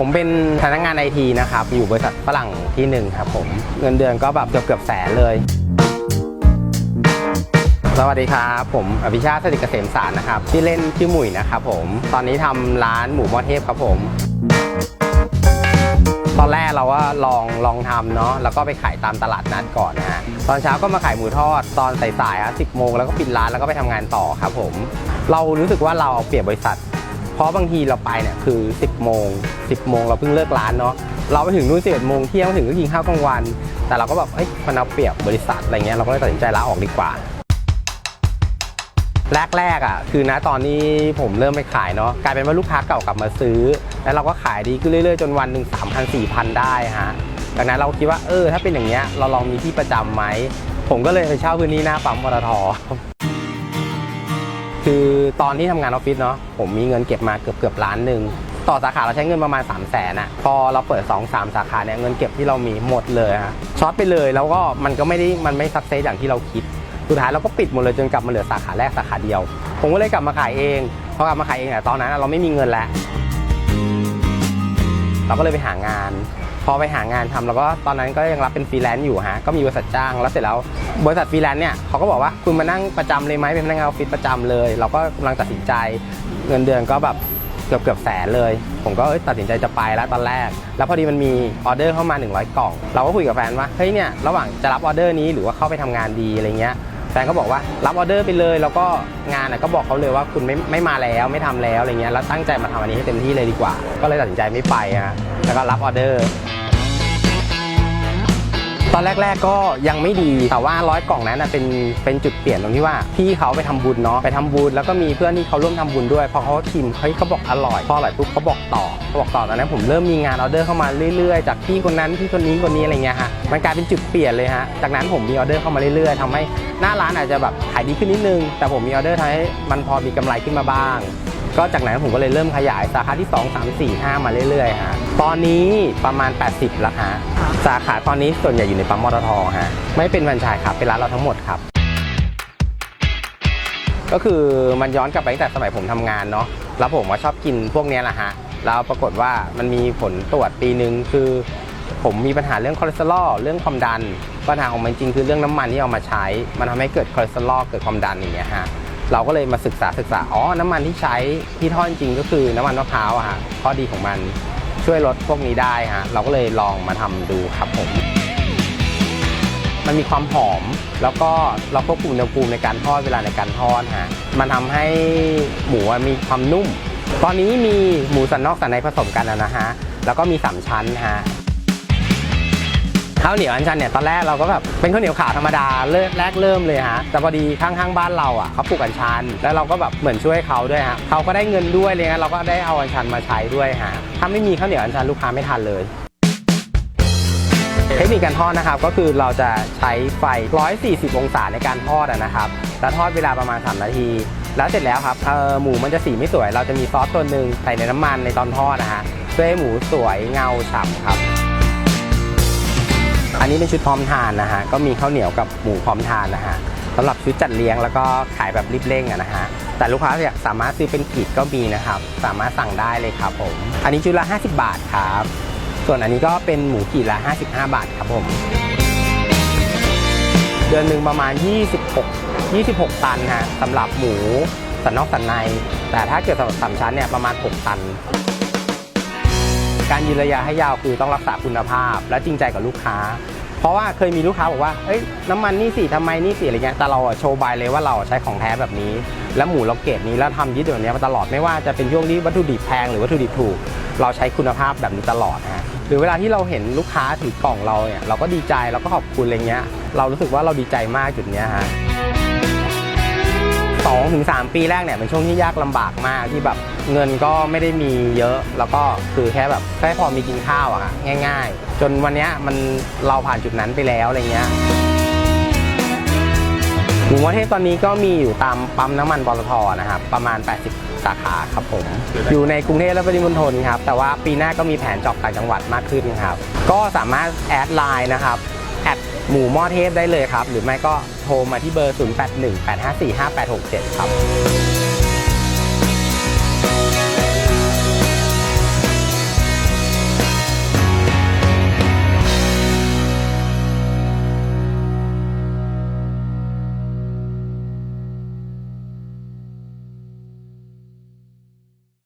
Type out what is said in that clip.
ผมเป็นพนักงานไอทีนะครับ อยู่บริษัทฝรั่งที่หนึ่งครับผม เงินเดือนก็แบบเกือบเกือบแสนเลย สวัสดีครับ ผมอภิชาติสถิตเกษมสารนะครับที่อเล่นชื่อหมุยนะครับผม ตอนนี้ทำร้านหมูหมอเทพครับผม ตอนแรกเราว่าลองลองทำเนาะแล้วก็ไปขายตามตลาดนัดก่อนนะฮะตอนเช้าก็มาขายหมูทอดตอนสายๆอะสิบโมงแล้วก็ปิดร้านแล้วก็ไปทำงานต่อครับผม เรารู้สึกว่าเราเอาเปรียบบริษัท เพราะบางทีเราไปเนี่ยคือ 10 โมง 10 โมงเราเพิ่งเลิกร้านเนาะเราไปถึงนู่น11โมงเที่ยงมาถึงก็กินข้าวกลางวัน แต่เราก็แบบเฮ้ยมันเอาเปรียบบริษัทอะไรเงี้ยเราก็เลยตัดสินใจลาออกดีกว่า แรกๆอะคือนะตอนนี้ผมเริ่มไปขายเนาะกลายเป็นว่าลูกค้าเก่ากลับมาซื้อ แล้วเราก็ขายดีขึ้นเรื่อยๆ จนวันหนึ่ง3 0 0 4 0 0 ได้ฮะดังนั้นเราคิดว่าเออถ้าเป็นอย่างเงี้ยเราลองมีที่ประจำไหมผมก็เลยไปเช่าพื้นที่หน้าปั๊มปตท คือตอนที่ทำงานออฟฟิศเนาะผมมีเงินเก็บมาเกือบเกือบล้านหนึ่งต่อสาขาเราใช้เงินประมาณ 3 0 0แสนอะพอเราเปิด 2 3 สาขาเนี่ยเงินเก็บที่เรามีหมดเลยฮะช็อตไปเลยแล้วก็มันก็ไม่ได้มันไม่สักเซสอย่างที่เราคิดสุดท้ายเราก็ปิดหมดเลยจนกลับมาเหลือสาขาแรกสาขาเดียว ผมก็เลยกลับมาขายเองพอกลับมาขายเองแต่ตอนนั้นเราไม่มีเงินแล้วเราก็เลยไปหางาน พอไปหางานทำเราก็ตอนนั้นก็ยังรับเป็นฟรีแลนซ์อยู่ฮะก็มีบริษัทจ้างแล้วเสร็จแล้วบริษัทฟรีแลนซ์เนี่ยเขาก็บอกว่าคุณมานั่งประจำเลยไหมเป็นพนักงานออฟฟิศประจำเลย เราก็กำลังตัดสินใจเงินเดือนก็แบบเกือบเกือบแสนเลย ผมก็ตัดสินใจจะไปแล้วตอนแรก แล้วพอดีมันมีออเดอร์เข้ามา 100 กล่อง เราก็คุยกับแฟนว่าเฮ้ยเนี่ยระหว่างจะรับออเดอร์นี้หรือว่าเข้าไปทำงานดีอะไรเงี้ย ฟนก็บอกว่ารับออเดอร์ไปเลย แล้วก็งานก็บอกเขาเลยว่าคุณไม่ไม่มาแล้วไม่ทำแล้วอะไรเงี้ยแล้วตั้งใจมาทำอันนี้ให้เต็มที่เลยดีกว่า ก็เลยตัดสินใจไม่ไปฮะแล้วก็รับออเดอร์ ตอนแรก ๆก็ยังไม่ดีแต่ว่าร้อยกล่องนั้นนะเป็นเป็นจุดเปลี่ยนตรงที่ว่าพี่เขาไปทำบุญเนาะไปทำบุญแล้วก็มีเพื่อนที่เขาร่วมทำบุญด้วยพอเขาชิมเฮ้ยเขาบอกอร่อยพออร่อยปุ๊บเขาบอกต่อเขาบอกต่อตอนนั้นผมเริ่มมีงานออเดอร์เข้ามาเรื่อยๆ จากพี่คนนั้นพี่คนนี้คนนี้อะไรเงี้ยฮะมันกลายเป็นจุดเปลี่ยนเลยฮะจากนั้นผมมีออเดอร์เข้ามาเรื่อยๆทำให้หน้าร้านอาจจะแบบขายดีขึ้นนิดนึง แต่ผมมีออเดอร์ทำให้มันพอมีกำไรขึ้นมาบ้าง ก็จากนั้นผมก็เลยเริ่มขยายสาขาที่ 2 3 4 5 มาเรื่อยๆฮะตอนนี้ประมาณ 80แล้วฮะสาขาตอนนี้ส่วนใหญ่อยู่ในปั๊มมอเตอร์ทฮะไม่เป็นแฟรนไชส์ครับเป็นร้านเราทั้งหมดครับ ก็คือมันย้อนกลับไปตั้งแต่สมัยผมทำงานเนาะแล้วผมก็ชอบกินพวกเนี้ยแหละฮะแล้วปรากฏว่ามันมีผลตรวจปีหนึ่งคือผมมีปัญหาเรื่องคอเลสเตอรอลเรื่องความดัน ปัญหาของมันจริงคือเรื่องน้ำมันที่เอามาใช้ มันทำให้เกิดคอเลสเตอรอลเกิดความดันอย่างเงี้ยฮะ เราก็เลยมาศึกษาศึกษาอ๋อน้ำมันที่ใช้ที่ทอดจริงก็คือน้ำมันมะพร้าวอะฮะข้อดีของมันช่วยลดพวกนี้ได้ฮะเราก็เลยลองมาทำดูครับผม มันมีความหอมแล้วก็เราควบคุมอุณหภูมิในการทอดเวลาในการทอดฮะมันทำให้หมูมีความนุ่ม ตอนนี้มีหมูสันนอกสันในผสมกันอะนะฮะแล้วก็มีสามชั้นฮะ ข้าวเหนียวอันชันเนี่ยตอนแรกเราก็แบบเป็นข้าวเหนียวขาวธรรมดาเริ่มแรกเริ่มเลยฮะแต่พอดีข้างๆบ้านเราอะเขาปลูกอัญชัน แล้วเราก็แบบเหมือนช่วยเขาด้วยฮะเขาก็ได้เงินด้วยเลยฮะเราก็ได้เอาอัญชันมาใช้ด้วยฮะถ้าไม่มีข้าวเหนียวอัญชันลูกค้าไม่ทานเลยเทคนิคการทอดนะครับก็คือเราจะใช้ไฟ 140 องศาในการทอดนะครับแล้วทอดเวลาประมาณ 3 นาที แล้วเสร็จแล้วครับหมูมันจะสีไม่สวย เราจะมีซอสตัวหนึ่งใส่ในน้ำมันในตอนทอดนะฮะเพื่อให้หมูสวยเงาฉ่ำครับ นนี้เป็นชุดพร้อมทานนะฮะก็มีข้าวเหนียวกับหมูพร้อมทานนะฮะสำหรับชุดจัดเลี้ยงแล้วก็ขายแบบรีบเร่งอะนะฮะแต่ลูกค้าอยากสามารถซื้อเป็นขีดก็มีนะครับ สามารถสั่งได้เลยครับผม อันนี้ชุดละ 50 บาทครับ ส่วนอันนี้ก็เป็นหมูขีดละ 55 บาทครับผม เดือนหนึ่งประมาณ 26 26 ตันฮะสำหรับหมูสันนอกสันใน แต่ถ้าเกิดสำหรับสามชั้นเนี่ยประมาณ 6 ตัน การยืนระยะให้ยาวคือต้องรักษาคุณภาพ และจริงใจกับลูกค้า เพราะว่าเคยมีลูกค้าบอกว่าเอ้ยน้ำมันนี่สิทำไมนี่สิอะไรเงี้ยแต่เราอะโชว์ใบเลยว่าเราใช้ของแท้แบบนี้ แล้วหมูเราเกรดนี้แล้วทำยึดแบบนี้มาตลอดไม่ว่าจะเป็นช่วงที่วัตถุดิบแพงหรือวัตถุดิบถูก เราใช้คุณภาพแบบนี้ตลอดนะฮะหรือเวลาที่เราเห็นลูกค้าถือกล่องเราเนี่ยเราก็ดีใจเราก็ขอบคุณอะไรเงี้ยเรารู้สึกว่าเราดีใจมากจุดเนี้ยฮะ สองถึงสามปีแรกเนี่ยเป็นช่วงที่ยากลำบากมากที่แบบเงินก็ไม่ได้มีเยอะ แล้วก็คือแค่แบบแค่พอมีกินข้าวอะฮะง่าย ๆ จนวันเนี้ยมันเราผ่านจุดนั้นไปแล้วอะไรเงี้ยหมูมอเทศตอนนี้ก็มีอยู่ตามปั๊มน้ำมันปตทนะครับประมาณ 80 สาขาครับผม อยู่ในกรุงเทพและปริมณฑลครับ แต่ว่าปีหน้าก็มีแผนจอบต่างจังหวัดมากขึ้นครับ ก็สามารถแอดไลน์นะครับ หมูหม้อเทพได้เลยครับ หรือไม่ก็โทรมาที่เบอร์ 0818545867 ครับ